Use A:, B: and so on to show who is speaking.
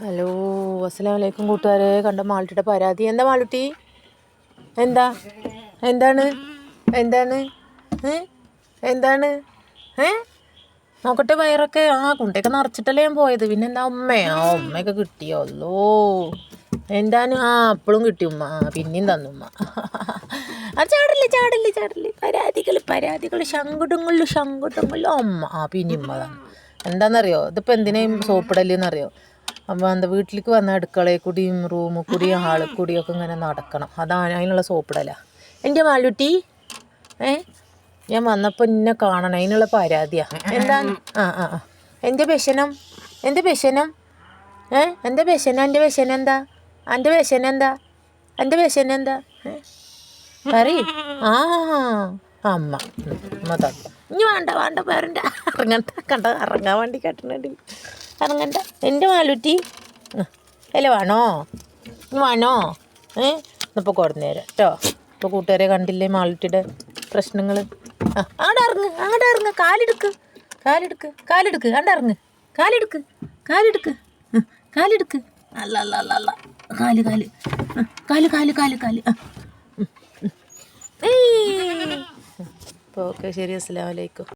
A: Hello അസ്സലാം വലൈക്കും കൂട്ടുകാരെ. കണ്ട മാളുട്ടിയുടെ പരാതി. എന്താ മാളുട്ടി? എന്താ? എന്താണ്? എന്താണ്? എന്താണ്? ഏ? നോക്കട്ടെ വയറൊക്കെ. ആ കുണ്ടയൊക്കെ നിറച്ചിട്ടല്ലേ ഞാൻ പോയത്. പിന്നെ എന്താ ഉമ്മ? ആ ഉമ്മയൊക്കെ കിട്ടിയല്ലോ എന്താണ്? ആ അപ്പോഴും കിട്ടി ഉമ്മ. ആ പിന്നെയും തന്നു ഉമ്മ. ആ ചാടല്ലേ ചാടല്ലേ ചാടല്ലേ. പരാതികൾ പരാതികൾ ശങ്കുടുങ്ങുള്ളു ശങ്കുടുങ്ങുള്ളു അമ്മ ആ പിന്നെ ഉമ്മ തന്നു. എന്താണെന്നറിയോ ഇതിപ്പോൾ എന്തിനേയും സോപ്പിടലെന്നറിയോ അപ്പോൾ എന്താ വീട്ടിലേക്ക് വന്ന അടുക്കളയിൽ കൂടിയും റൂമിൽ കൂടിയും ഹാളിൽ കൂടിയൊക്കെ ഇങ്ങനെ നടക്കണം. അതാണ് അതിനുള്ള സോപ്പിടല. എന്റെ മാലുട്ടി ഏ? ഞാൻ വന്നപ്പോൾ എന്നെ കാണണം അതിനുള്ള പരാതിയാണ് എന്താ? ആ ആ ആ. എന്റെ വ്യസനം എന്റെ വ്യസനം ഏ? എന്റെ വ്യസനം എന്റെ വ്യസനം എന്താ? എന്റെ വ്യസനം എന്താ? എന്റെ വ്യസനം എന്താ? ഏ? പറ ആ. അമ്മ. അമ്മ തന്നു ഇനി വേണ്ട വേണ്ട പേരന്റെ ഇറങ്ങണ്ട. കണ്ട? ഇറങ്ങാൻ വേണ്ടി കെട്ടണുണ്ട് ഇറങ്ങണ്ട. എന്റെ മാലുറ്റി. അല്ല വേണോ? ഇനി വേണോ? ഏ ഇന്നിപ്പോൾ കൊടുന്നേരം കേട്ടോ ഇപ്പോൾ കൂട്ടുകാരെ കണ്ടില്ലേ മാലുറ്റിയുടെ പ്രശ്നങ്ങൾ ആ അങ്ങോട്ട് ഇറങ്ങ് അങ്ങോട്ട് ഇറങ്ങ്. കാലെടുക്ക്. കാലെടുക്ക്. കാലെടുക്ക്. അങ്ങോട്ട് ഇറങ്ങ്. കാലെടുക്ക്. കാലെടുക്ക്. കാലെടുക്ക്. അല്ല അല്ല അല്ല അല്ല. കാൽ കാൽ. കാൽ കാൽ കാൽ കാൽ. ആ അപ്പോൾ ഓക്കെ ശരി അസ്സലാമലൈക്കും